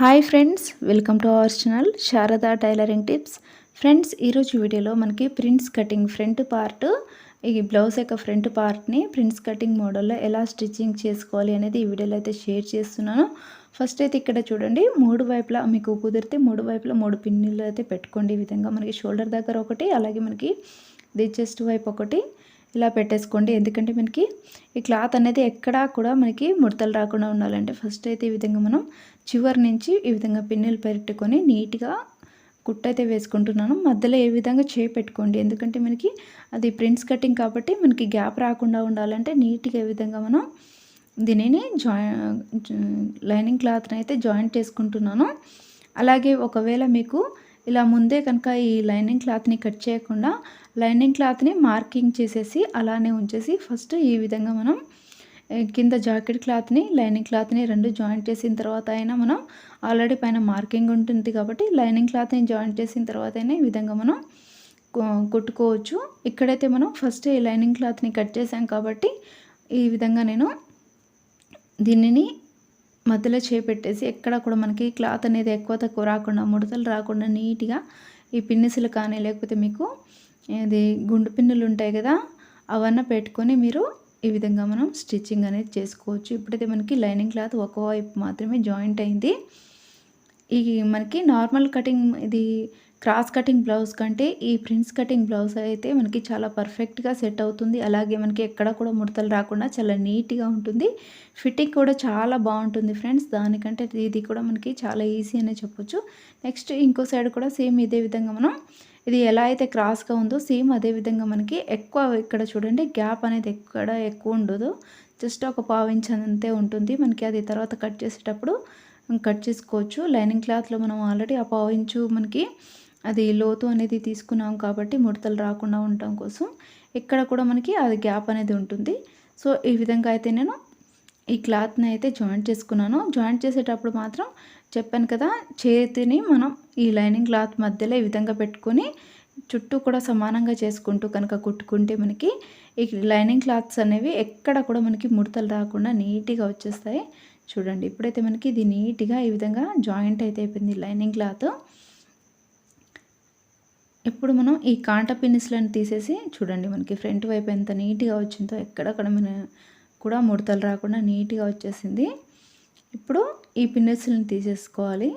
Hi friends welcome to our channel Sharada tailoring tips. Friends ఈరోజు వీడియోలో మనకి prints cutting front part ఈ blouse యొక్క ఫ్రంట్ పార్ట్ని ప్రింట్స్ కటింగ్ మోడల్లో ఎలా స్టిచ్చింగ్ చేసుకోవాలి అనేది ఈ వీడియోలో అయితే షేర్ చేస్తున్నాను. ఫస్ట్ అయితే ఇక్కడ చూడండి మూడు వైపులా మీకు కుదిరితే మూడు వైపులా మూడు పిన్నులు అయితే పెట్టుకోండి. ఈ విధంగా మనకి షోల్డర్ దగ్గర ఒకటి అలాగే మనకి ది చెస్ట్ వైపు ఒకటి ఇలా పెట్టేసుకోండి. ఎందుకంటే మనకి ఈ క్లాత్ అనేది ఎక్కడా కూడా మనకి ముడతలు రాకుండా ఉండాలంటే ఫస్ట్ అయితే ఈ విధంగా మనం చివరి నుంచి ఈ విధంగా పిన్నులు పెట్టుకొని నీట్గా కుట్టయితే వేసుకుంటున్నాను. మధ్యలో ఏ విధంగా చేయి పెట్టుకోండి ఎందుకంటే మనకి అది ప్రింట్స్ కటింగ్ కాబట్టి మనకి గ్యాప్ రాకుండా ఉండాలంటే నీట్గా ఏ విధంగా మనం దీనిని జాయి లైనింగ్ క్లాత్ని అయితే జాయింట్ చేసుకుంటున్నాను. అలాగే ఒకవేళ మీకు ఇలా ముందే కనుక ఈ లైనింగ్ క్లాత్ని కట్ చేయకుండా లైనింగ్ క్లాత్ని మార్కింగ్ చేసేసి అలానే ఉంచేసి ఫస్ట్ ఈ విధంగా మనం కింద జాకెట్ క్లాత్ని లైనింగ్ క్లాత్ని రెండు జాయింట్ చేసిన తర్వాత అయినా మనం ఆల్రెడీ పైన మార్కింగ్ ఉంటుంది కాబట్టి లైనింగ్ క్లాత్ని జాయింట్ చేసిన తర్వాత అయినా ఈ విధంగా మనం కుట్టుకోవచ్చు. ఇక్కడైతే మనం ఫస్ట్ ఈ లైనింగ్ క్లాత్ని కట్ చేసాం కాబట్టి ఈ విధంగా నేను దీనిని మధ్యలో చేపెట్టేసి ఎక్కడ కూడా మనకి క్లాత్ అనేది ఎక్కువ తక్కువ రాకుండా ముడతలు రాకుండా నీట్గా ఈ పిన్నిసులు కానీ లేకపోతే మీకు ఇది గుండు పిన్నులు ఉంటాయి కదా అవన్నీ పెట్టుకొని మీరు ఈ విధంగా మనం స్టిచ్చింగ్ అనేది చేసుకోవచ్చు. ఇప్పుడైతే మనకి లైనింగ్ క్లాత్ ఒకవైపు మాత్రమే జాయింట్ అయింది. ఈ మనకి నార్మల్ కటింగ్ ఇది క్రాస్ కటింగ్ బ్లౌజ్ కంటే ఈ ప్రిన్స్ కటింగ్ బ్లౌజ్ అయితే మనకి చాలా పర్ఫెక్ట్గా సెట్ అవుతుంది. అలాగే మనకి ఎక్కడ కూడా ముడతలు రాకుండా చాలా నీట్గా ఉంటుంది. ఫిట్టింగ్ కూడా చాలా బాగుంటుంది ఫ్రెండ్స్. దానికంటే ఇది కూడా మనకి చాలా ఈజీ అనే చెప్పొచ్చు. నెక్స్ట్ ఇంకో సైడ్ కూడా సేమ్ ఇదే విధంగా మనం ఇది ఎలా అయితే క్రాస్గా ఉందో సేమ్ అదే విధంగా మనకి ఎక్కువ ఇక్కడ చూడండి గ్యాప్ అనేది ఎక్కడ ఎక్కువ ఉండదు. జస్ట్ ఒక పావించ్ అంతే ఉంటుంది. మనకి అది తర్వాత కట్ చేసేటప్పుడు కట్ చేసుకోవచ్చు. లైనింగ్ క్లాత్లో మనం ఆల్రెడీ ఆ పావించు మనకి అది లోతు అనేది తీసుకున్నాం కాబట్టి ముడతలు రాకుండా ఉండటం కోసం ఇక్కడ కూడా మనకి అది గ్యాప్ అనేది ఉంటుంది. సో ఈ విధంగా అయితే నేను ఈ క్లాత్ని అయితే జాయింట్ చేసుకున్నాను. జాయింట్ చేసేటప్పుడు మాత్రం చెప్పాను కదా చేతిని మనం ఈ లైనింగ్ క్లాత్ మధ్యలో ఈ విధంగా పెట్టుకొని చుట్టూ కూడా సమానంగా చేసుకుంటూ కనుక కుట్టుకుంటే మనకి ఈ లైనింగ్ క్లాత్స్ అనేవి ఎక్కడ కూడా మనకి ముడతలు రాకుండా నీట్గా వచ్చేస్తాయి. చూడండి ఇప్పుడైతే మనకి ఇది నీట్గా ఈ విధంగా జాయింట్ అయితే అయిపోయింది లైనింగ్ క్లాత్. ఇప్పుడు మనం ఈ కాంట పిన్నిస్లను తీసేసి చూడండి మనకి ఫ్రంట్ వైపు ఎంత నీట్గా వచ్చిందో ఎక్కడక్కడ మన కూడా ముడతలు రాకుండా నీట్గా వచ్చేసింది. ఇప్పుడు ఈ పిన్నిస్లను తీసేసుకోవాలి.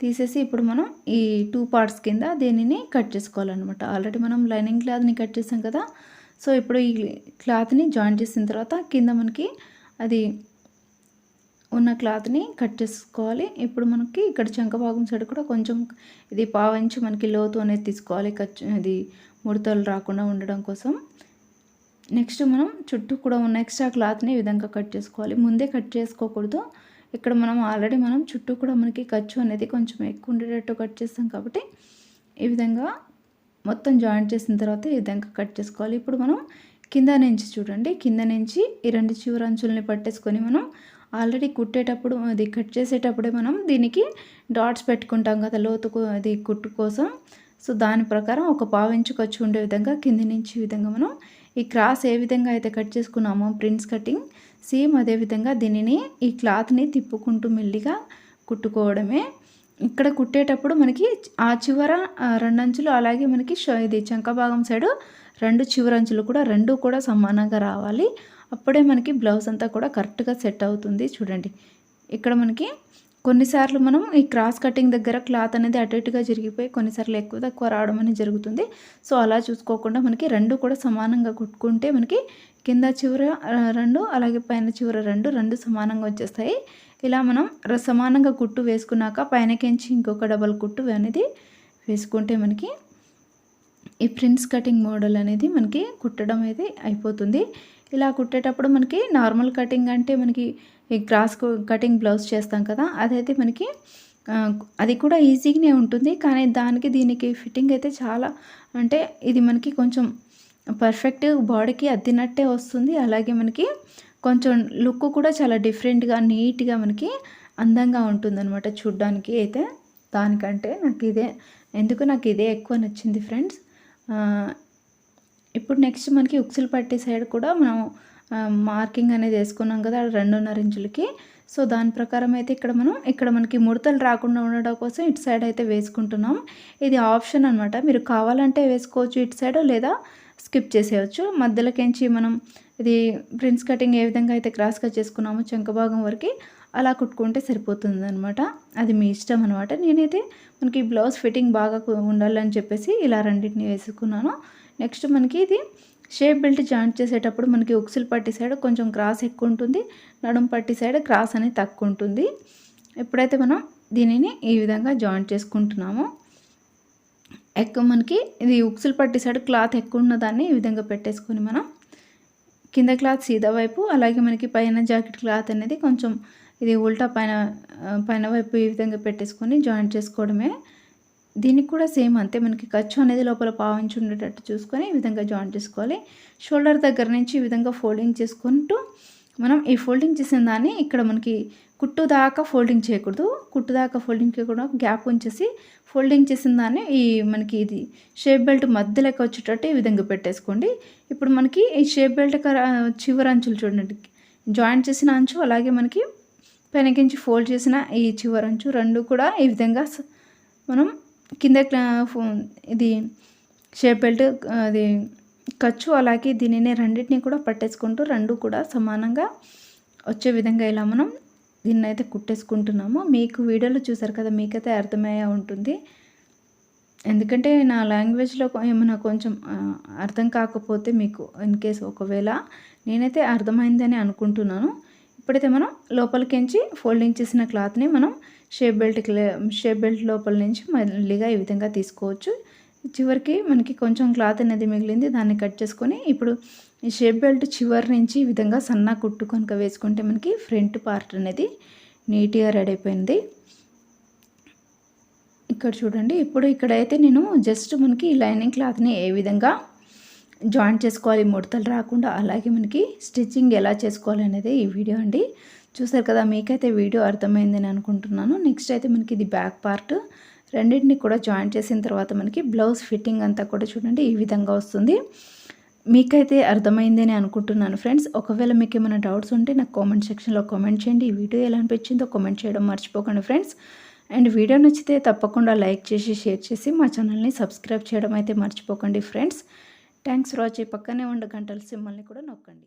తీసేసి ఇప్పుడు మనం ఈ టూ పార్ట్స్ కింద దీనిని కట్ చేసుకోవాలన్నమాట. ఆల్రెడీ మనం లైనింగ్ క్లాత్ని కట్ చేసాం కదా సో ఇప్పుడు ఈ క్లాత్ని జాయిన్ చేసిన తర్వాత కింద మనకి అది ఉన్న క్లాత్ని కట్ చేసుకోవాలి. ఇప్పుడు మనకి ఇక్కడ చంక భాగం సైడ్ కూడా కొంచెం ఇది పావించి మనకి లోతు అనేది తీసుకోవాలి. ఖర్చు ఇది ముడతలు రాకుండా ఉండడం కోసం. నెక్స్ట్ మనం చుట్టూ కూడా ఉన్న ఎక్స్ట్రా క్లాత్ని ఈ విధంగా కట్ చేసుకోవాలి. ముందే కట్ చేసుకోకూడదు. ఇక్కడ మనం ఆల్రెడీ మనం చుట్టూ కూడా మనకి ఖర్చు అనేది కొంచెం ఎక్కువ ఉండేటట్టు కట్ చేస్తాం కాబట్టి ఈ విధంగా మొత్తం జాయింట్ చేసిన తర్వాత ఈ విధంగా కట్ చేసుకోవాలి. ఇప్పుడు మనం కింద నుంచి చూడండి. కింద నుంచి ఈ రెండు చివరి అంచుల్ని పట్టేసుకొని మనం ఆల్రెడీ కుట్టేటప్పుడు అది కట్ చేసేటప్పుడే మనం దీనికి డాట్స్ పెట్టుకుంటాం కదా లోతుకు అది కుట్టు కోసం. సో దాని ప్రకారం ఒక పావించు ఖర్చు ఉండే విధంగా కింది నుంచి విధంగా మనం ఈ క్రాస్ ఏ విధంగా అయితే కట్ చేసుకున్నామో ప్రింట్స్ కటింగ్ సేమ్ అదే విధంగా దీనిని ఈ క్లాత్ని తిప్పుకుంటూ మెల్లిగా కుట్టుకోవడమే. ఇక్కడ కుట్టేటప్పుడు మనకి ఆ చివర రెండంచులు అలాగే మనకి ఇది చంక భాగం సైడు రెండు చివరంచులు కూడా రెండు కూడా సమానంగా రావాలి. అప్పుడే మనకి బ్లౌజ్ అంతా కూడా కరెక్ట్గా సెట్ అవుతుంది. చూడండి. ఇక్కడ మనకి కొన్నిసార్లు మనం ఈ క్రాస్ కటింగ్ దగ్గర క్లాత్ అనేది అటు ఇటుగా జరిగిపోయి కొన్నిసార్లు ఎక్కువ తక్కువ రావడం అనేది జరుగుతుంది. సో అలా చూసుకోకుండా మనకి రెండు కూడా సమానంగా కుట్టుకుంటే మనకి కింద చివర రెండు అలాగే పైన చివర రెండు రెండు సమానంగా వచ్చేస్తాయి. ఇలా మనం సమానంగా కుట్టు వేసుకున్నాక పైనకించి ఇంకొక డబల్ కుట్టు అనేది వేసుకుంటే మనకి ఈ ప్రింట్స్ కటింగ్ మోడల్ అనేది మనకి కుట్టడం అయితే అయిపోతుంది. ఇలా కుట్టేటప్పుడు మనకి నార్మల్ కటింగ్ అంటే మనకి ఈ క్రాస్ కటింగ్ బ్లౌజ్ చేస్తాం కదా అదైతే మనకి అది కూడా ఈజీగానే ఉంటుంది. కానీ దానికి దీనికి ఫిట్టింగ్ అయితే చాలా అంటే ఇది మనకి కొంచెం పర్ఫెక్ట్ బాడీకి అద్దినట్టే వస్తుంది. అలాగే మనకి కొంచెం లుక్ కూడా చాలా డిఫరెంట్గా నీట్గా మనకి అందంగా ఉంటుందన్నమాట చూడ్డానికి అయితే. దానికంటే నాకు ఇదే ఎందుకు నాకు ఇదే ఎక్కువ నచ్చింది ఫ్రెండ్స్? ఇప్పుడు నెక్స్ట్ మనకి ఉక్సులు పట్టే సైడ్ కూడా మనం మార్కింగ్ అనేది వేసుకున్నాం కదా రెండున్నర ఇంచులకి. సో దాని ప్రకారం అయితే ఇక్కడ మనం ఇక్కడ మనకి ముడతలు రాకుండా ఉండడం కోసం ఇటు సైడ్ అయితే వేసుకుంటున్నాం. ఇది ఆప్షన్ అనమాట మీరు కావాలంటే వేసుకోవచ్చు ఇటు సైడ్ లేదా స్కిప్ చేసేయచ్చు. మధ్యలోకించి మనం ఇది ప్రిన్స్ కటింగ్ ఏ విధంగా అయితే క్రాస్గా చేసుకున్నామో చంక భాగం వరకు అలా కుట్టుకుంటే సరిపోతుంది అనమాట అది మీ ఇష్టం అనమాట నేనైతే మనకి బ్లౌజ్ ఫిట్టింగ్ బాగా ఉండాలని చెప్పేసి ఇలా రెండింటిని వేసుకున్నాను. నెక్స్ట్ మనకి ఇది షేప్ బెల్ట్ జాయింట్ చేసేటప్పుడు మనకి ఉక్సులు పట్టి సైడ్ కొంచెం క్రాస్ ఎక్కువ ఉంటుంది నడుము పట్టి సైడ్ క్రాస్ అనేది తక్కువ ఉంటుంది. ఎప్పుడైతే మనం దీనిని ఈ విధంగా జాయింట్ చేసుకుంటున్నామో ఎక్కువ మనకి ఇది ఉక్సులు పట్టి సైడ్ క్లాత్ ఎక్కువ ఉన్నదాన్ని ఈ విధంగా పెట్టేసుకొని మనం కింద క్లాత్ సీదా వైపు అలాగే మనకి పైన జాకెట్ క్లాత్ అనేది కొంచెం ఇది ఉల్టా పైన పైన వైపు ఈ విధంగా పెట్టేసుకొని జాయింట్ చేసుకోవడమే దీనికి కూడా సేమ్ అంతే. మనకి ఖర్చు అనేది లోపల పావించి ఉండేటట్టు చూసుకొని ఈ విధంగా జాయిన్ చేసుకోవాలి. షోల్డర్ దగ్గర నుంచి ఈ విధంగా ఫోల్డింగ్ చేసుకుంటూ మనం ఈ ఫోల్డింగ్ చేసిన దాన్ని ఇక్కడ మనకి కుట్టు దాకా ఫోల్డింగ్ చేయకూడదు. కుట్టు దాకా ఫోల్డింగ్ కూడా గ్యాప్ ఉంచేసి ఫోల్డింగ్ చేసిన దాన్ని ఈ మనకి ఇది షేప్ బెల్ట్ మధ్యలోకి వచ్చేటట్టు ఈ విధంగా పెట్టేసుకోండి. ఇప్పుడు మనకి ఈ షేప్ బెల్ట్ చివరి అంచులు చూడండి. జాయింట్ చేసిన అంచు అలాగే మనకి పెనకించి ఫోల్డ్ చేసిన ఈ చివరంచు రెండు కూడా ఈ విధంగా మనం కింద ఇది షేప్ బెల్ట్ అది ఖర్చు అలాగే దీనిని రెండింటిని కూడా పట్టేసుకుంటూ రెండు కూడా సమానంగా వచ్చే విధంగా ఇలా మనం దీన్ని అయితే కుట్టేసుకుంటున్నాము. మీకు వీడియోలో చూసారు కదా మీకైతే అర్థమయ్యే ఉంటుంది. ఎందుకంటే నా లాంగ్వేజ్లో ఏమైనా కొంచెం అర్థం కాకపోతే మీకు ఇన్ కేస్ ఒకవేళ నేనైతే అర్థమైందని అనుకుంటున్నాను. ఇప్పుడైతే మనం లోపలికించి ఫోల్డింగ్ చేసిన క్లాత్ని మనం షేప్ బెల్ట్ షేప్ బెల్ట్ లోపల నుంచి మళ్ళీగా ఈ విధంగా తీసుకోవచ్చు. చివరికి మనకి కొంచెం క్లాత్ అనేది మిగిలింది దాన్ని కట్ చేసుకొని ఇప్పుడు ఈ షేప్ బెల్ట్ చివరి నుంచి ఈ విధంగా సన్న కుట్టు కనుక వేసుకుంటే మనకి ఫ్రంట్ పార్ట్ అనేది నీట్గా రెడీ అయిపోయింది. ఇక్కడ చూడండి ఇప్పుడు ఇక్కడైతే నేను జస్ట్ మనకి లైనింగ్ క్లాత్ని ఏ విధంగా జాయింట్ చేసుకోవాలి ముడతలు రాకుండా అలాగే మనకి స్టిచ్చింగ్ ఎలా చేసుకోవాలి అనేది ఈ వీడియో అండి. చూసారు కదా మీకైతే వీడియో అర్థమైందని అనుకుంటున్నాను. నెక్స్ట్ అయితే మనకి ఇది బ్యాక్ పార్ట్. రెండింటిని కూడా జాయింట్ చేసిన తర్వాత మనకి బ్లౌజ్ ఫిట్టింగ్ అంతా కూడా చూడండి ఈ విధంగా వస్తుంది. మీకైతే అర్థమైందని అనుకుంటున్నాను ఫ్రెండ్స్. ఒకవేళ మీకు ఏమైనా డౌట్స్ ఉంటే నాకు కామెంట్ సెక్షన్లో కామెంట్ చేయండి. ఈ వీడియో ఎలా అనిపించిందో కామెంట్ చేయడం మర్చిపోకండి ఫ్రెండ్స్. అండ్ వీడియో నచ్చితే తప్పకుండా లైక్ చేసి షేర్ చేసి మా ఛానల్ని సబ్స్క్రైబ్ చేయడం అయితే మర్చిపోకండి ఫ్రెండ్స్. థ్యాంక్స్ ఫర్ పక్కనే ఉండే గంటల సిమ్మల్ని కూడా నొక్కండి.